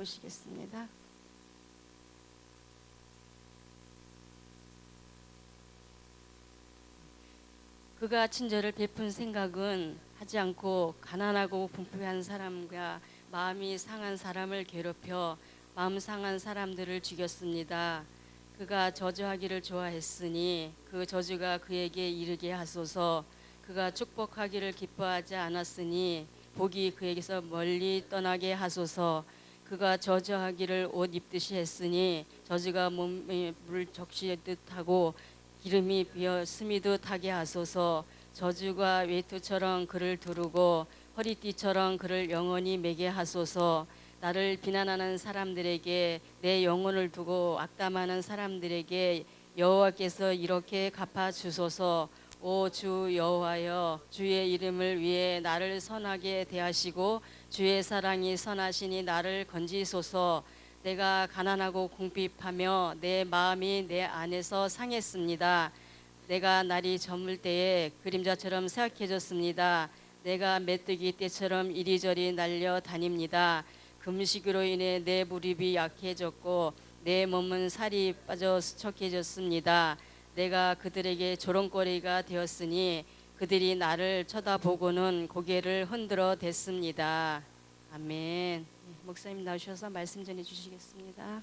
보시겠습니다. 그가 친절을 베푼 생각은 하지 않고 가난하고 분부한 사람과 마음이 상한 사람을 괴롭혀 마음 상한 사람들을 죽였습니다. 그가 저주하기를 좋아했으니 그 저주가 그에게 이르게 하소서. 그가 축복하기를 기뻐하지 않았으니 복이 그에게서 멀리 떠나게 하소서. 그가 저주하기를 옷 입듯이 했으니 저주가 몸에 물 적시듯 하고 기름이 비어 스미듯 하게 하소서. 저주가 외투처럼 그를 두르고 허리띠처럼 그를 영원히 매게 하소서. 나를 비난하는 사람들에게 내 영혼을 두고 악담하는 사람들에게 여호와께서 이렇게 갚아 주소서. 오 주 여호와여 주의 이름을 위해 나를 선하게 대하시고 주의 사랑이 선하시니 나를 건지소서. 내가 가난하고 궁핍하며 내 마음이 내 안에서 상했습니다. 내가 날이 저물 때에 그림자처럼 생각해졌습니다. 내가 메뚜기 떼처럼 이리저리 날려 다닙니다. 금식으로 인해 내 무릎이 약해졌고 내 몸은 살이 빠져 수척해졌습니다. 내가 그들에게 조롱거리가 되었으니 그들이 나를 쳐다보고는 고개를 흔들어 댔습니다. 아멘. 네, 목사님 나오셔서 말씀 전해 주시겠습니다.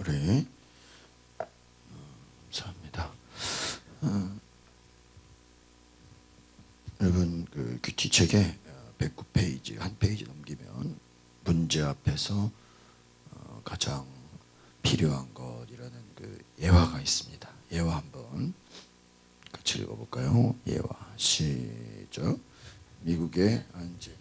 우리 어, 감사합니다. 어, 여러분 그 큐티 책에 109페이지 한 페이지 넘기면 문제 앞에서 어, 가장 필요한 것이라는 그 예화가 있습니다. 예화 한번 같이 읽어볼까요? 예화 시작. 미국의 안제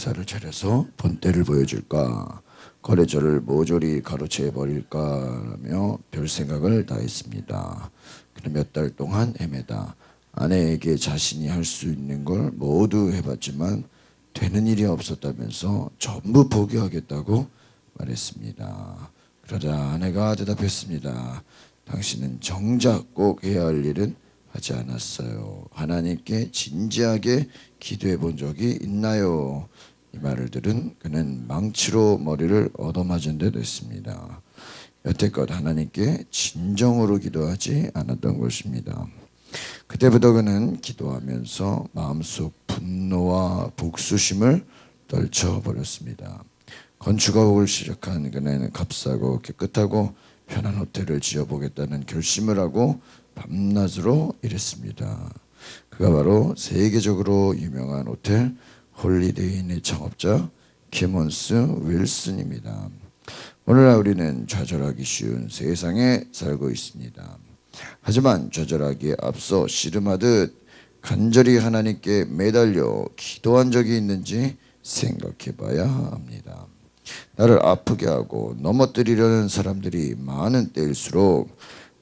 회사를 차려서 본때를 보여줄까 거래처를 모조리 가로채 버릴까라며 별 생각을 다 했습니다. 그는 몇달 동안 헤매다 아내에게 자신이 할 수 있는 걸 모두 해봤지만 되는 일이 없었다면서 전부 포기하겠다고 말했습니다. 그러자 아내가 대답했습니다. 당신은 정작 꼭 해야 할 일은 하지 않았어요. 하나님께 진지하게 기도해 본 적이 있나요? 이 말을 들은 그는 망치로 머리를 얻어맞은 데 됐습니다. 여태껏 하나님께 진정으로 기도하지 않았던 것입니다. 그때부터 그는 기도하면서 마음속 분노와 복수심을 떨쳐버렸습니다. 건축업을 시작한 그는 값싸고 깨끗하고 편한 호텔을 지어보겠다는 결심을 하고 밤낮으로 일했습니다. 그가 바로 세계적으로 유명한 호텔 홀리데이인의 창업자 키몬스 윌슨입니다. 오늘날 우리는 좌절하기 쉬운 세상에 살고 있습니다. 하지만 좌절하기에 앞서 씨름하듯 간절히 하나님께 매달려 기도한 적이 있는지 생각해 봐야 합니다. 나를 아프게 하고 넘어뜨리려는 사람들이 많은 때일수록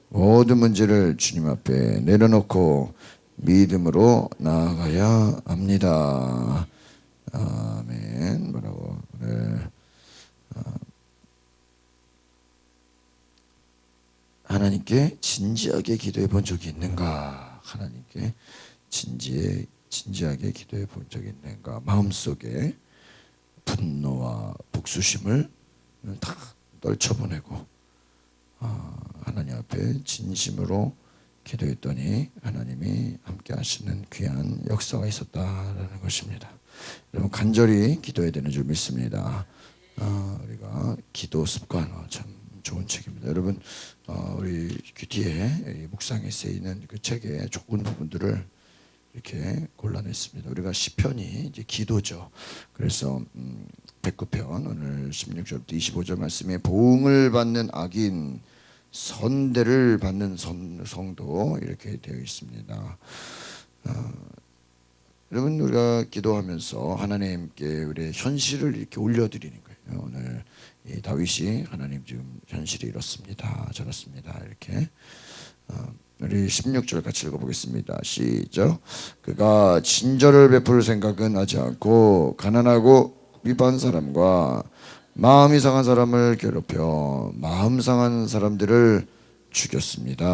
모든 문제를 주님 앞에 내려놓고 믿음으로 나아가야 합니다. 아멘. 뭐라고? 네. 하나님께 진지하게 기도해 본 적이 있는가? 하나님께 진지해 진지하게 기도해 본 적이 있는가? 마음속에 분노와 복수심을 다 떨쳐보내고 어, 하나님 앞에 진심으로 기도했더니 하나님이 함께 하시는 귀한 역사가 있었다라는 것입니다. 여러분 간절히 기도해야 되는 줄 믿습니다. 어, 우리가 기도 습관 어, 참 좋은 책입니다. 여러분 어, 우리 뒤에 묵상에 쓰이는 그 책의 좋은 부분들을 이렇게 골라냈습니다. 우리가 시편이 이제 기도죠. 그래서 음, 109편 오늘 16절부터 25절 말씀에 보응을 받는 악인 선대를 받는 선, 성도 이렇게 되어 있습니다. 어, 여러분 우리가 기도하면서 하나님께 우리의 현실을 이렇게 올려드리는 거예요. 오늘 이 다윗이 하나님 지금 현실이 이렇습니다. 저렇습니다. 이렇게 어, 우리 16절 같이 읽어보겠습니다. 시작. 그가 친절을 베풀 생각은 하지 않고 가난하고 위반 사람과 마음이 상한 사람을 괴롭혀 마음 상한 사람들을 죽였습니다.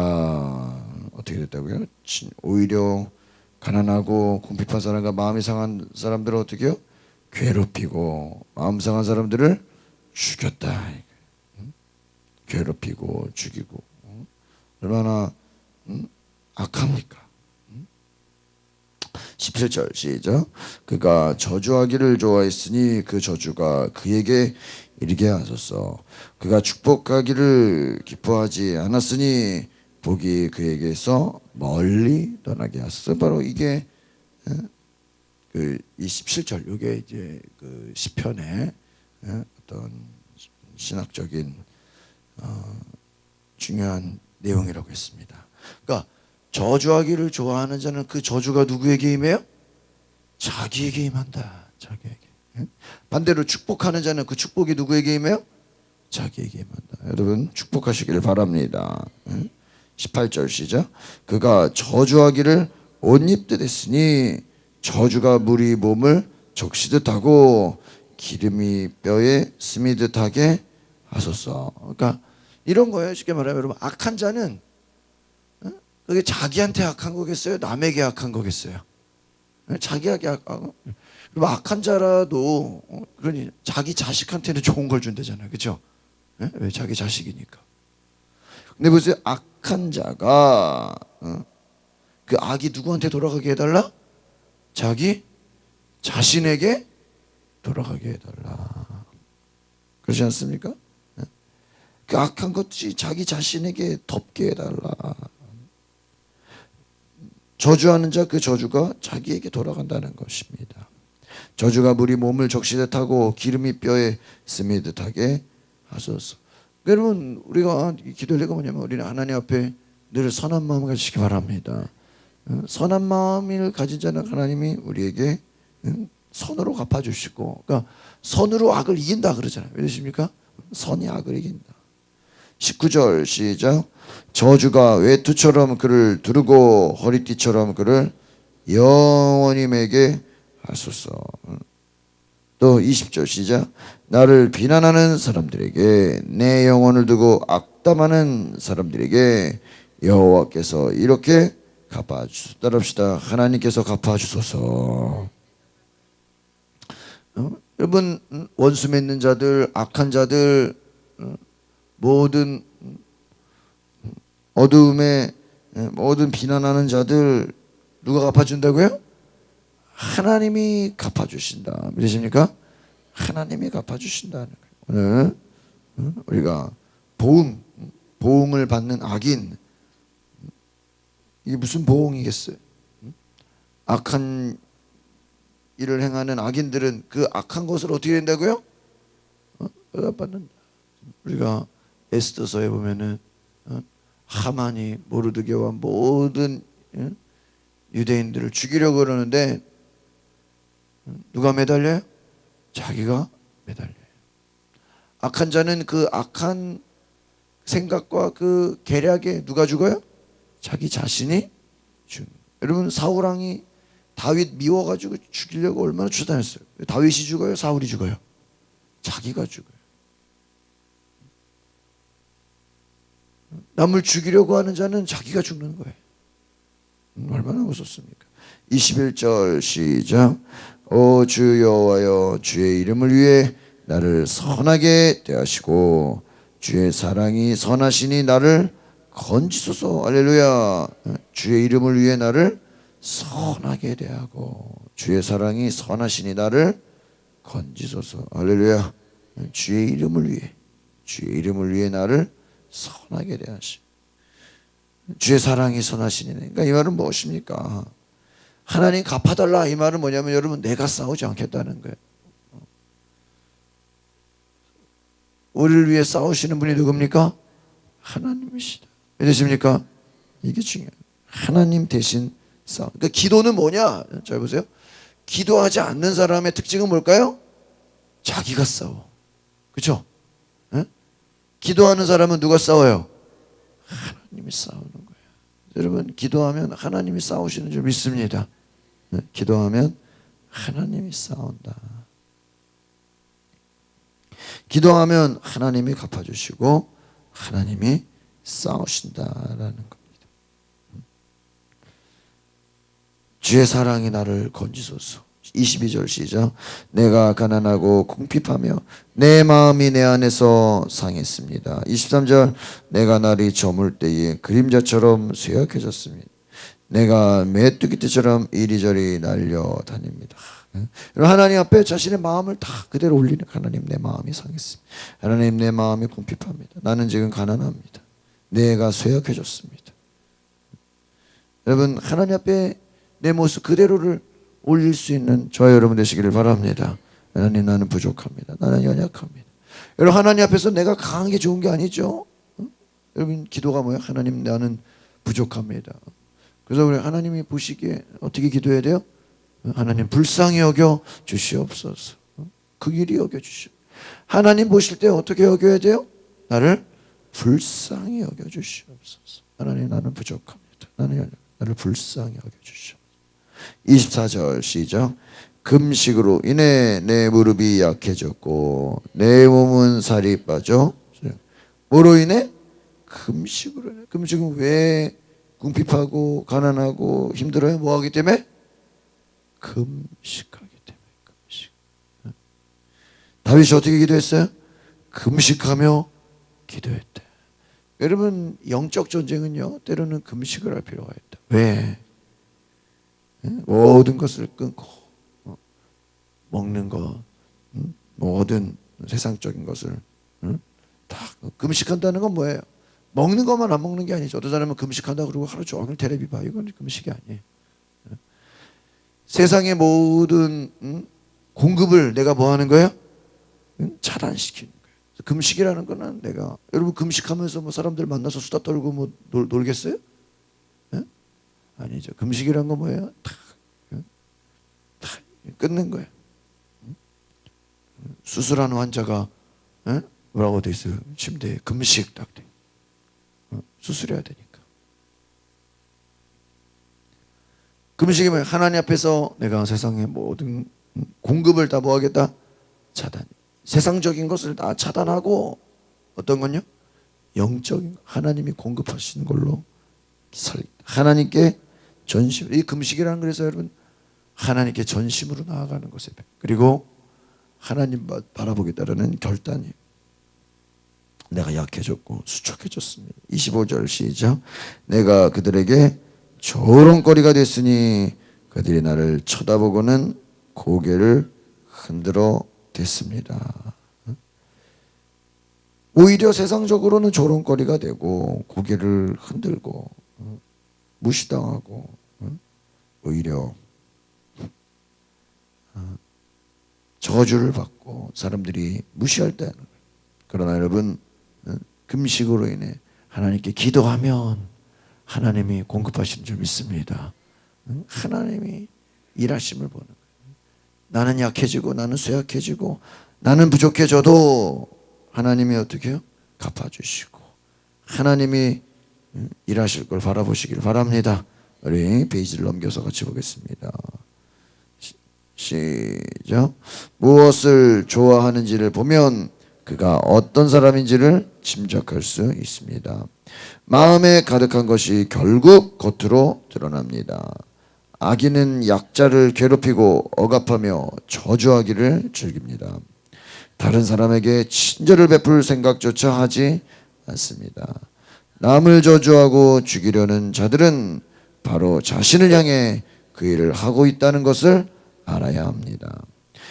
어떻게 됐다고요? 친- 오히려 가난하고 궁핍한 사람과 마음이 상한 사람들을 어떻게 요? 괴롭히고 마음 상한 사람들을 죽였다. 응? 괴롭히고 죽이고 응? 얼마나 응? 악합니까? 응? 17절 시작. 그가 저주하기를 좋아했으니 그 저주가 그에게 이르게 하소서. 그가 축복하기를 기뻐하지 않았으니 복이 그에게서 멀리 떠나게 하소서. 바로 이게 어, 그 27절 이게 이제 그 시편의 어, 어떤 신학적인 어, 중요한 내용이라고 했습니다. 그러니까 저주하기를 좋아하는 자는 그 저주가 누구에게 임해요? 자기에게 임한다. 자기에게. 예? 반대로 축복하는 자는 그 축복이 누구에게 임해요? 자기에게 임한다. 여러분 축복하시길 바랍니다. 예? 18절 시작. 그가 저주하기를 옷 입듯 했으니 저주가 물이 몸을 적시듯 하고 기름이 뼈에 스미듯 하게 하소서. 그러니까 이런 거예요. 쉽게 말하면 여러분 악한 자는 어? 그게 자기한테 악한 거겠어요? 남에게 악한 거겠어요? 예? 자기에게 악하고 그리고 악한 자라도 어, 그러니 자기 자식한테는 좋은 걸 준대잖아요. 그렇죠? 왜 자기 자식이니까. 근데 보세요. 악한 자가 어? 그 악이 누구한테 돌아가게 해달라? 자기 자신에게 돌아가게 해달라. 그렇지 않습니까? 예? 그 악한 것이 자기 자신에게 덮게 해달라. 저주하는 자 그 저주가 자기에게 돌아간다는 것입니다. 저주가 물이 몸을 적시듯 하고 기름이 뼈에 스미듯하게 하소서. 여러분 우리가 기도할 때가 뭐냐면 우리는 하나님 앞에 늘 선한 마음을 가지시기 바랍니다. 어, 선한 마음을 가진 자는 하나님이 우리에게 응, 선으로 갚아주시고, 그러니까 선으로 악을 이긴다 그러잖아요. 왜십니까? 선이 악을 이긴다. 19절 시작. 저주가 외투처럼 그를 두르고 허리띠처럼 그를 영원히 매게 하소서. 또 20절 시작. 나를 비난하는 사람들에게 내 영혼을 두고 악담하는 사람들에게 여호와께서 이렇게 갚아 주소서. 따라합시다. 하나님께서 갚아 주소서. 어? 여러분 음, 원수 맺는 자들, 악한 자들, 어, 모든 음, 어두움에 예, 모든 비난하는 자들 누가 갚아준다고요? 하나님이 갚아주신다. 믿으십니까? 하나님이 갚아주신다는 거예요. 오늘 어, 우리가 보응, 보응을 받는 악인 이게 무슨 보응이겠어요? 악한 일을 행하는 악인들은 그 악한 것을 어떻게 된다고요? 어? 응답받는다. 우리가 에스더서에 보면은 어? 하만이 모르드게와 모든 예? 유대인들을 죽이려고 그러는데 음, 누가 매달려요? 자기가 매달려요. 악한 자는 그 악한 생각과 그 계략에 누가 죽어요? 자기 자신이 죽는. 여러분 사울 왕이 다윗 미워가지고 죽이려고 얼마나 추단했어요. 다윗이 죽어요? 사울이 죽어요? 자기가 죽어요. 남을 죽이려고 하는 자는 자기가 죽는 거예요. 음, 얼마나 무섭습니까? 21절 시작. 오 주 여호와여 주의 이름을 위해 나를 선하게 대하시고 주의 사랑이 선하시니 나를 건지소서. 할렐루야. 주의 이름을 위해 나를 선하게 대하고 주의 사랑이 선하시니 나를 건지소서. 할렐루야. 주의 이름을 위해 주의 이름을 위해 나를 선하게 대하시. 주의 사랑이 선하시니. 그러니까 이 말은 무엇입니까 하나님 갚아달라 이 말은 뭐냐면 여러분 내가 싸우지 않겠다는 거예요 우리를 위해 싸우시는 분이 누굽니까 하나님이시다 믿으십니까 이게 중요해요 하나님 대신 싸움. 그러니까 기도는 뭐냐? 잘 보세요. 기도하지 않는 사람의 특징은 뭘까요? 자기가 싸워. 그렇죠? 기도하는 사람은 누가 싸워요? 하나님이 싸우는 거예요. 여러분 기도하면 하나님이 싸우시는 줄 믿습니다. 네, 기도하면 하나님이 싸운다. 기도하면 하나님이 갚아주시고 하나님이 싸우신다라는 겁니다. 주의 사랑이 나를 건지소서. 22절 시작. 내가 가난하고 궁핍하며 내 마음이 내 안에서 상했습니다. 23절 내가 날이 저물 때에 그림자처럼 쇠약해졌습니다. 내가 메뚜기 떼처럼 이리저리 날려다닙니다. 하나님 앞에 자신의 마음을 다 그대로 올리는 하나님 내 마음이 상했습니다. 하나님 내 마음이 궁핍합니다. 나는 지금 가난합니다. 내가 쇠약해졌습니다. 여러분 하나님 앞에 내 모습 그대로를 올릴 수 있는 저와 여러분 되시기를 바랍니다. 하나님 나는 부족합니다. 나는 연약합니다. 여러분 하나님 앞에서 내가 강한 게 좋은 게 아니죠. 어? 여러분 기도가 뭐예요? 하나님 나는 부족합니다. 그래서 우리 하나님이 보시기에 어떻게 기도해야 돼요? 어? 하나님 불쌍히 여겨 주시옵소서. 어? 그 길이 여겨 주시오. 하나님 보실 때 어떻게 여겨야 돼요? 나를 불쌍히 여겨 주시옵소서. 하나님 나는 부족합니다. 나는 나를 불쌍히 여겨 주시옵소서. 24절 시작. 금식으로 인해 내 무릎이 약해졌고 내 몸은 살이 빠져. 뭐로 인해? 금식으로. 금식은 왜 궁핍하고 가난하고 힘들어요? 뭐 하기 때문에? 금식하기 때문에 금식. 다윗이 어떻게 기도했어요? 금식하며 기도했대. 여러분 영적 전쟁은요 때로는 금식을 할 필요가 있다. 왜? 응? 모든 것을 끊고 어, 먹는 것, 응? 모든 세상적인 것을 응? 다 금식한다는 건 뭐예요? 먹는 것만 안 먹는 게 아니죠. 어떤 사람은 금식한다 그러고 하루 종일 테레비 봐. 이건 금식이 아니에요. 응? 세상의 모든 응? 공급을 내가 뭐 하는 거예요? 응? 차단시키는 거예요. 금식이라는 거는 내가 여러분 금식하면서 뭐 사람들 만나서 수다 떨고 뭐 놀, 놀겠어요? 예? 아니죠. 금식이란 건 뭐예요? 다, 예? 다 끊는 거예요. 응? 수술하는 환자가 예? 뭐라고 돼 있어요? 침대에 금식 딱 돼. 어? 수술해야 되니까. 금식이 뭐예요? 하나님 앞에서 내가 세상의 모든 공급을 다 뭐하겠다? 차단. 세상적인 것을 다 차단하고 어떤 건요? 영적인 거. 하나님이 공급하시는 걸로 살. 하나님께 전심. 이 금식이라는 그래서 여러분 하나님께 전심으로 나아가는 것에 그리고 하나님 바- 바라보겠다라는 결단이 내가 약해졌고 수척해졌습니다. 25절 시작. 내가 그들에게 조롱거리가 됐으니 그들이 나를 쳐다보고는 고개를 흔들어 댔습니다. 오히려 세상적으로는 조롱거리가 되고 고개를 흔들고 어, 무시당하고 어, 오히려 어, 저주를 받고 사람들이 무시할 때는 그러나 여러분 어, 금식으로 인해 하나님께 기도하면 하나님이 공급하시는 줄 믿습니다. 어, 하나님이 일하심을 보는. 나는 약해지고 나는 쇠약해지고 나는 부족해져도 하나님이 어떻게 해요? 갚아주시고 하나님이 음, 일하실 걸 바라보시길 바랍니다. 우리 페이지를 넘겨서 같이 보겠습니다. 시- 시작. 무엇을 좋아하는지를 보면 그가 어떤 사람인지를 짐작할 수 있습니다. 마음에 가득한 것이 결국 겉으로 드러납니다. 악인은 약자를 괴롭히고 억압하며 저주하기를 즐깁니다. 다른 사람에게 친절을 베풀 생각조차 하지 않습니다. 남을 저주하고 죽이려는 자들은 바로 자신을 향해 그 일을 하고 있다는 것을 알아야 합니다.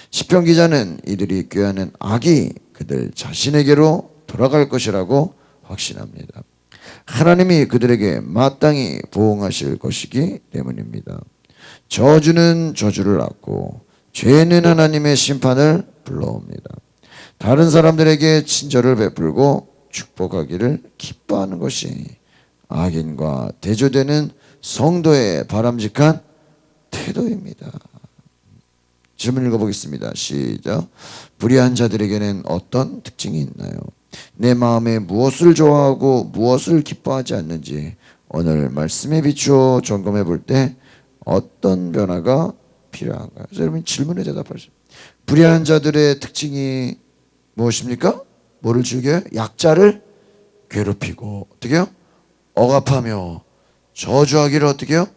시편 기자는 이들이 꾀하는 악이 그들 자신에게로 돌아갈 것이라고 확신합니다. 하나님이 그들에게 마땅히 보응하실 것이기 때문입니다. 저주는 저주를 낳고 죄는 하나님의 심판을 불러옵니다. 다른 사람들에게 친절을 베풀고 축복하기를 기뻐하는 것이 악인과 대조되는 성도의 바람직한 태도입니다. 질문 읽어보겠습니다. 시작. 불의한 자들에게는 어떤 특징이 있나요? 내 마음에 무엇을 좋아하고 무엇을 기뻐하지 않는지 오늘 말씀에 비추어 점검해 볼 때 어떤 변화가 필요한가요? 여러분 질문에 대답하죠. 불의한 자들의 특징이 무엇입니까? 뭐를 즐겨요? 약자를 괴롭히고 어떻게요? 억압하며 저주하기를 어떻게요?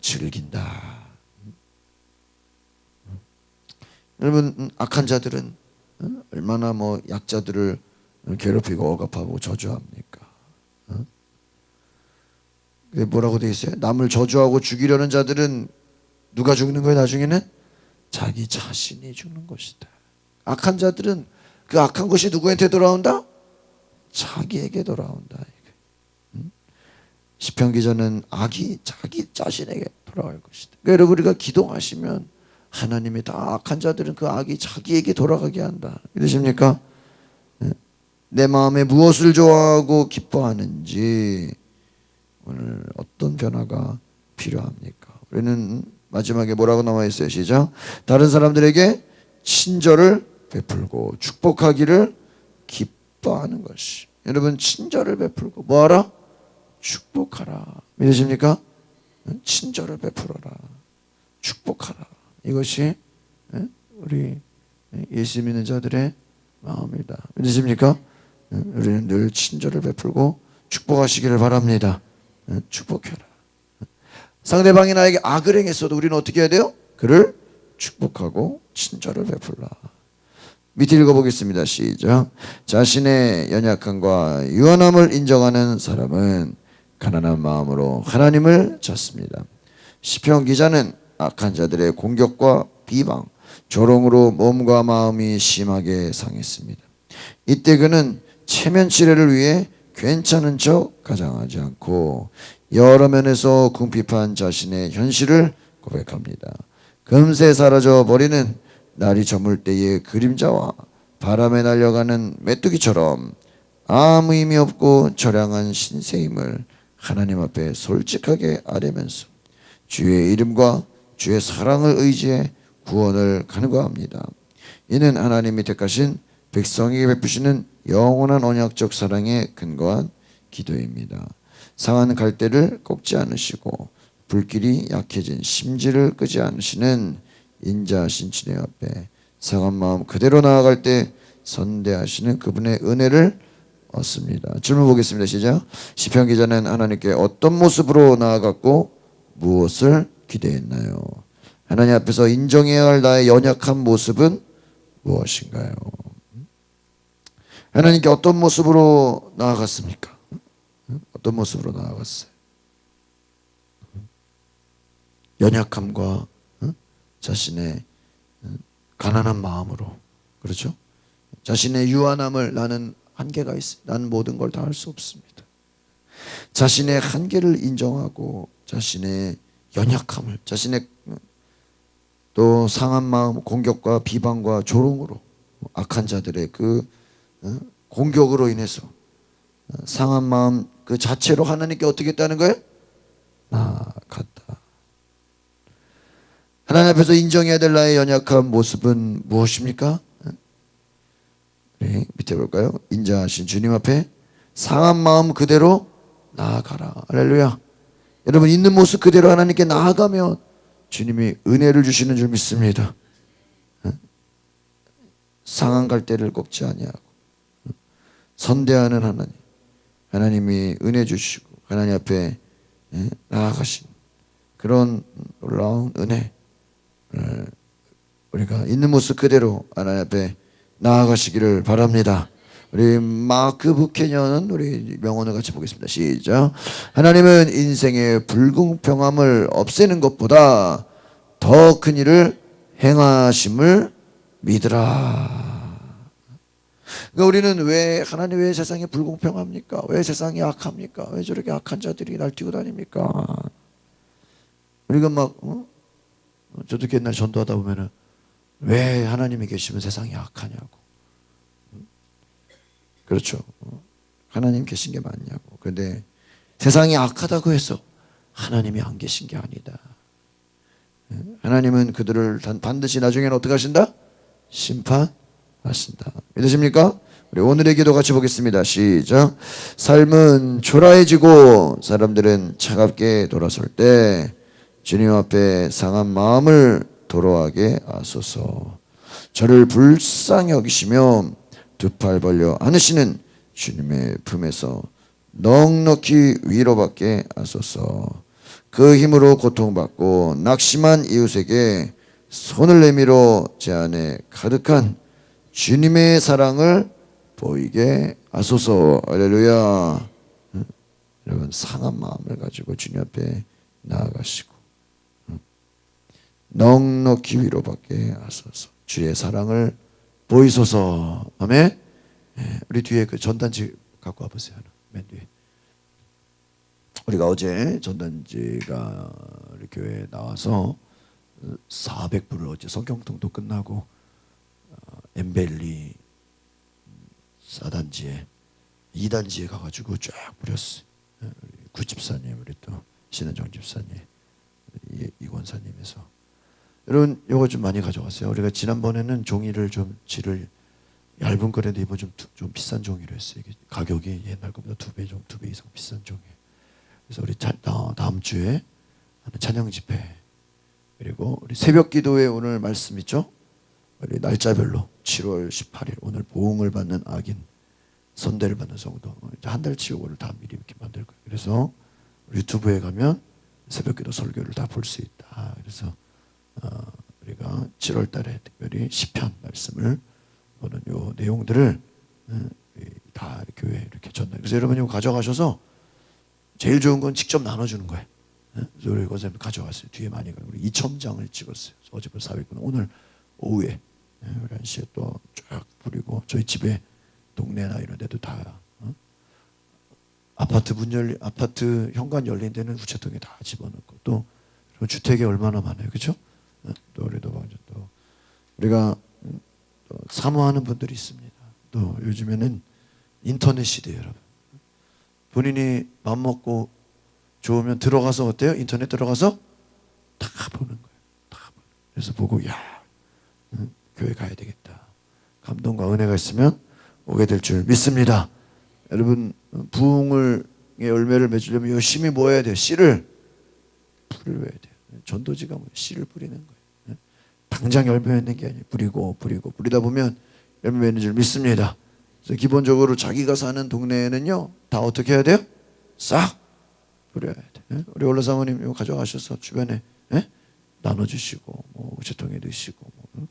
즐긴다. 여러분 음, 악한 자들은 어? 얼마나 뭐 약자들을 괴롭히고 억압하고 저주합니까? 어? 근데 뭐라고 돼 있어요? 남을 저주하고 죽이려는 자들은 누가 죽는 거예요? 나중에는 자기 자신이 죽는 것이다. 악한 자들은 그 악한 것이 누구한테 돌아온다? 자기에게 돌아온다. 음? 시편 기자는 악이 자기 자신에게 돌아갈 것이다. 그러니까 여러분 우리가 기도하시면 하나님이 다 악한 자들은 그 악이 자기에게 돌아가게 한다. 믿으십니까? 예. 내 마음에 무엇을 좋아하고 기뻐하는지 오늘 어떤 변화가 필요합니까? 우리는 마지막에 뭐라고 나와 있어요? 시작. 다른 사람들에게 친절을 베풀고 축복하기를 기뻐하는 것이. 여러분 친절을 베풀고 뭐하라? 축복하라. 믿으십니까? 친절을 베풀어라. 축복하라. 이것이 예, 우리 예수 믿는 자들의 마음이다. 믿으십니까? 예, 우리는 늘 친절을 베풀고 축복하시기를 바랍니다. 예, 축복해라. 상대방이 나에게 악을 행했어도 우리는 어떻게 해야 돼요? 그를 축복하고 친절을 베풀라. 밑에 읽어보겠습니다. 시작. 자신의 연약함과 유한함을 인정하는 사람은 가난한 마음으로 하나님을 찾습니다. 시편 기자는 악한 자들의 공격과 비방, 조롱으로 몸과 마음이 심하게 상했습니다. 이때 그는 체면 치레를 위해 괜찮은 척 가장하지 않고 여러 면에서 궁핍한 자신의 현실을 고백합니다. 금세 사라져 버리는 날이 저물 때의 그림자와 바람에 날려가는 메뚜기처럼 아무 의미 없고 저량한 신세임을 하나님 앞에 솔직하게 아뢰면서 주의 이름과 주의 사랑을 의지해 구원을 간구합니다. 이는 하나님이 택하신 백성에게 베푸시는 영원한 언약적 사랑에 근거한 기도입니다. 상한 갈대를 꺾지 않으시고 불길이 약해진 심지를 끄지 않으시는 인자하신 주님 앞에 상한 마음 그대로 나아갈 때 선대하시는 그분의 은혜를 얻습니다. 질문 보겠습니다. 시작. 시편 기자는 하나님께 어떤 모습으로 나아갔고 무엇을 기대했나요? 하나님 앞에서 인정해야 할 나의 연약한 모습은 무엇인가요? 하나님께 어떤 모습으로 나아갔습니까? 어떤 모습으로 나아갔어요? 연약함과 자신의 가난한 마음으로 그렇죠? 자신의 유한함을 나는 한계가 있어. 나는 모든 걸 다 할 수 없습니다. 자신의 한계를 인정하고 자신의 연약함을 자신의 또 상한 마음 공격과 비방과 조롱으로 악한 자들의 그 어, 공격으로 인해서 어, 상한 마음 그 자체로 하나님께 어떻게 했다는 거예요? 나갔다. 하나님 앞에서 인정해야 될 나의 연약한 모습은 무엇입니까? 네, 밑에 볼까요? 인자하신 주님 앞에 상한 마음 그대로 나아가라. 할렐루야. 여러분 있는 모습 그대로 하나님께 나아가면 주님이 은혜를 주시는 줄 믿습니다. 상한 갈대를 꺾지 아니하고 선대하는 하나님, 하나님이 은혜 주시고 하나님 앞에 나아가신 그런 놀라운 은혜 우리가 있는 모습 그대로 하나님 앞에 나아가시기를 바랍니다. 우리 마크 부캐녀는 우리 명언을 같이 보겠습니다. 시작. 하나님은 인생의 불공평함을 없애는 것보다 더 큰 일을 행하심을 믿으라. 그러니까 우리는 왜 하나님 왜 세상에 불공평합니까? 왜 세상이 악합니까? 왜 저렇게 악한 자들이 날뛰고 다닙니까? 우리가 막 어? 저도 옛날 전도하다 보면은 왜 하나님이 계시면 세상이 악하냐고. 그렇죠. 하나님 계신 게 맞냐고. 근데 세상이 악하다고 해서 하나님이 안 계신 게 아니다. 하나님은 그들을 단- 반드시 나중에는 어떻게 하신다? 심판하신다. 믿으십니까? 우리 오늘의 기도 같이 보겠습니다. 시작. 삶은 초라해지고 사람들은 차갑게 돌아설 때 주님 앞에 상한 마음을 도로하게 하소서. 저를 불쌍히 여기시며 두 팔 벌려 안으시는 주님의 품에서 넉넉히 위로받게 하소서. 그 힘으로 고통받고 낙심한 이웃에게 손을 내밀어 제 안에 가득한 주님의 사랑을 보이게 하소서. 할렐루야. 응? 여러분 상한 마음을 가지고 주님 앞에 나아가시고 응? 넉넉히 위로받게 하소서. 주의 사랑을 보이소서. 아멘. 예, 우리 뒤에 그 전단지 갖고 와보세요. 맨 뒤에. 우리가 어제 전단지가 우리 교회에 나와서 400부를 어제 성경통도 끝나고 어, 엠벨리 4단지에 2단지에 가가지고 쫙 뿌렸어요. 예, 구집사님 우리 또 신은정 집사님 이- 이권사님에서 여러분 요거 좀 많이 가져갔어요. 우리가 지난번에는 종이를 좀 질을 얇은 거라도 이번 좀, 두- 좀 비싼 종이로 했어요. 가격이 옛날 것보다 두배좀두배 이상 비싼 종이에요. 그래서 우리 차, 어, 다음 주에 찬양 집회 그리고 우리 새벽 기도회 오늘 말씀 있죠? 우리 날짜별로 7월 18일 오늘 보응을 받는 악인 선대를 받는 성도 한 달치 요거를 다 미리 이렇게 만들 거예요. 그래서 유튜브에 가면 새벽 기도 설교를 다 볼 수 있다. 그래서 어, 우리가 7월 달에 특별히 시편 말씀을 보는 요 내용들을 어, 이- 다 교회 에 이렇게 전달. 그래서 여러분 이거 가져가셔서 제일 좋은 건 직접 나눠주는 거예요. 예? 그래서 우리 거기서 가져갔어요. 뒤에 많이 가. 우리 2천 장을 찍었어요. 그래서 어제부터 400분. 오늘 오후에 예, 우리 한 시에 또 쫙 뿌리고 저희 집에 동네나 이런 데도 다 어? 아파트 문 열리 아파트 현관 열린 데는 우체통에 다 집어넣고 또 주택이 얼마나 많아요, 그렇죠? 또 우리도 먼저 또 우리가 음, 또 사모하는 분들이 있습니다. 또 요즘에는 인터넷 시대예요, 여러분. 본인이 맘 먹고 좋으면 들어가서 어때요? 인터넷 들어가서 다 보는 거예요. 다 보는. 그래서 보고 야 응, 교회 가야 되겠다. 감동과 은혜가 있으면 오게 될 줄 믿습니다. 여러분 어, 부흥을 의 열매를 맺으려면 열심히 뭐 해야 돼요? 씨를 뿌려야 돼요. 전도지가 뭐 씨를 뿌리는 거예요. 응? 당장 열매 맺는 게 아니에요. 뿌리고 뿌리고 뿌리다 보면 열매 맺는 줄 믿습니다. 그래서 기본적으로 자기가 사는 동네에는요 다 어떻게 해야 돼요? 싹 뿌려야 돼. 예? 우리 올라 사모님 이거 가져가셔서 주변에 예? 나눠주시고 뭐 우체통에 넣으시고 뭐, 어?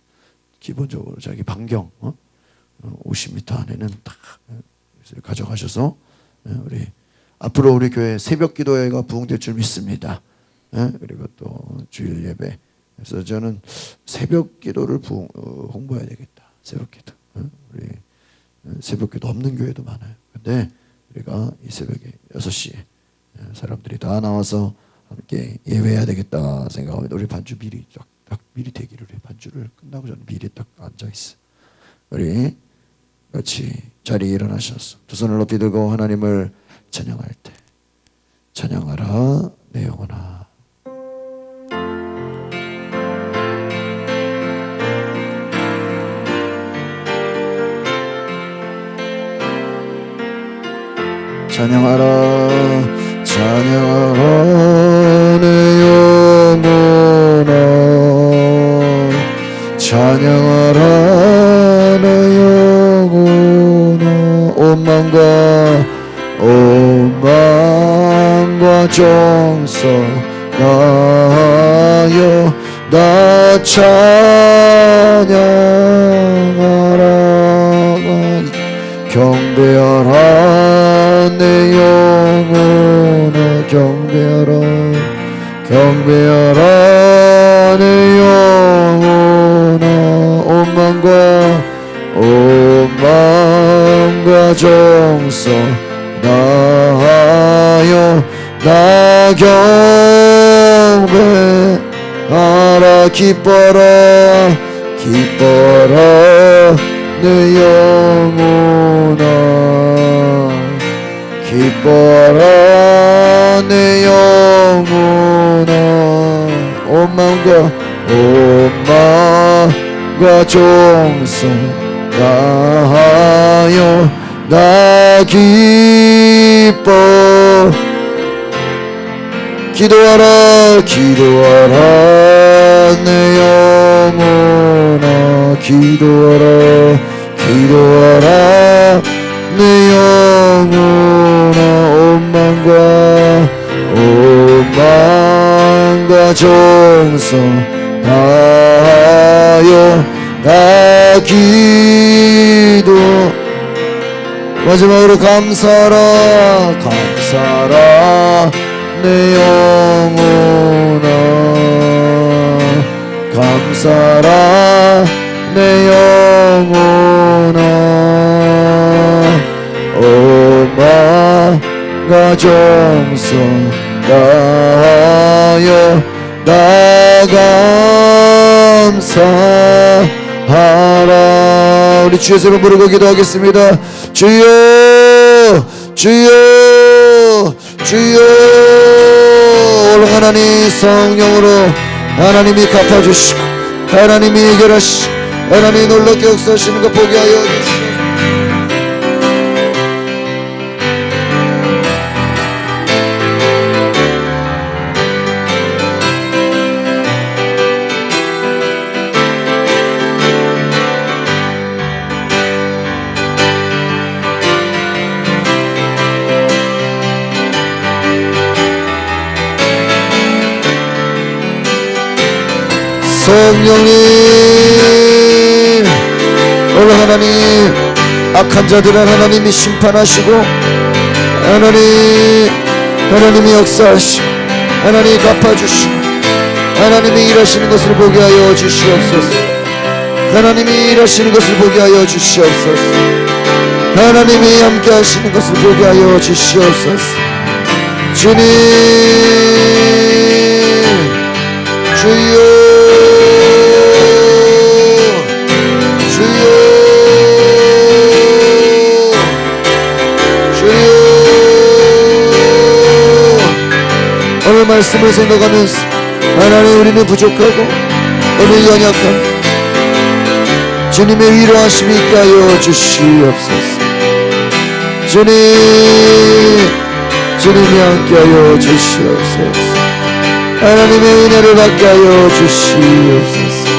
기본적으로 자기 반경 어? 어, 50m 안에는 다 예? 가져가셔서 예? 우리 앞으로 우리 교회 새벽 기도회가 부흥될 줄 믿습니다. 예? 그리고 또 주일 예배. 그래서 저는 새벽 기도를 어, 홍보해야 되겠다. 새벽 기도. 예? 우리 새벽 기도 없는 교회도 많아요. 근데 우리가 이 새벽에 6시에 사람들이 다 나와서 함께 예배해야 되겠다 생각합니다. 우리 반주 미리 딱, 딱 미리 대기를 해. 반주를 끝나고 저는 미리 딱 앉아 있어. 우리 같이 자리에 일어나셔서 두 손을 높이 들고 하나님을 찬양할 때 찬양하라 내 영혼아 찬양하라 찬양하라 내 영혼아 찬양하라 내 영혼아 오만과 오만과 정성 나여 나 찬양하라 경배하라. 내 영혼아 경배하라. 경배하라. 내 영혼아 오만과 오만과 정성 나하여 나 경배하라. 기뻐라. 기뻐라 내 영혼아 기뻐라 내 영혼아. 온 마음과 온 마음과 정성 다하여 나 기뻐. 기도하라 기도하라 내 영혼아. 기도하라 기도하라. 내 영혼아 온만과 온만과 정성 다하여 나 기도. 마지막으로 감사라 감사라. 내 영혼아 감사라 내 영혼아 오마가 정성 다하여 나 감사하라. 우리 주의 세번 부르고 기도하겠습니다. 주여 주여 주여. 오늘 하나님 성령으로 하나님이 갚아주시고 하나님이 해결하시고 하나님 놀랍게 역사하시는 것 보게 하여 주시옵소서 성령님 하나님 악한 자들은 하나님이 심판하시고 하나님 하나님이 역사하시고 하나님이 갚아주시고 하나님이 일하시는 것을 보게 하여 주시옵소서. 하나님이 일하시는 것을 보게 하여 주시옵소서. 하나님이 함께 하시는 것을 보게 하여 주시옵소서. 주님 주여 말씀을 생각하면서 하나님 우리는 부족하고 오늘 연약함 주님의 위로하심이 있게 하여 주시옵소서. 주님 주님이 함께 하여 주시옵소서. 하나님의 은혜를 받게 하여 주시옵소서.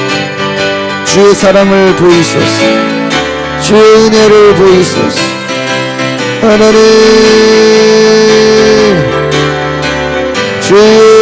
주의 사랑을 보이소서. 주의 은혜를 보이소서. 하나님 주여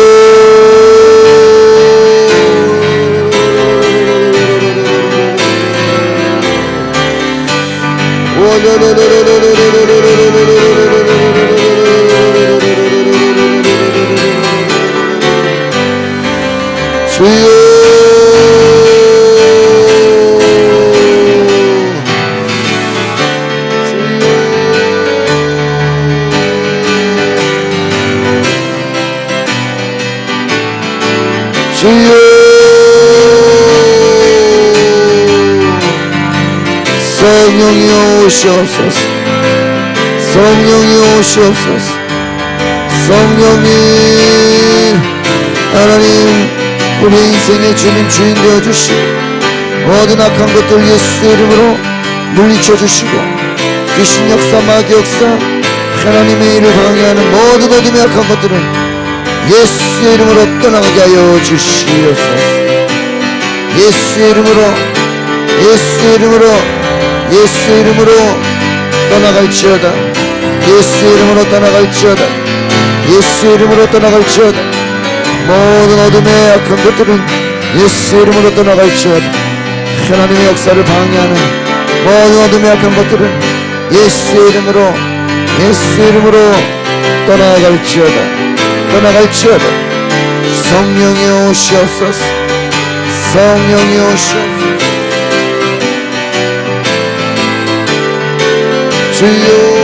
오시옵소서. 성령이 오시옵소서. 성령이 하나님 우리 인생의 주님 주인 되어 주시고 모든 악한 것들 예수 이름으로 물리쳐 주시고 귀신 역사 마귀 역사 하나님의 일을 방해하는 모든 어둠의 악한 것들은 예수 이름으로 떠나가게 하여 주시옵소서. 예수 이름으로 예수 이름으로 예수 이름으로 떠나갈지어다. 예수 이름으로 떠나갈지어다. 예수 이름으로 떠나갈지어다. 모든 어둠의 악한 것들은 예수 이름으로 떠나갈지어다. 하나님의 역사를 방해하는 모든 어둠의 악한 것들은 예수 이름으로 예수 이름으로 떠나갈지어다. 떠나갈지어다. 성령이 오시옵소서. 성령이 오시옵소서 Senhor.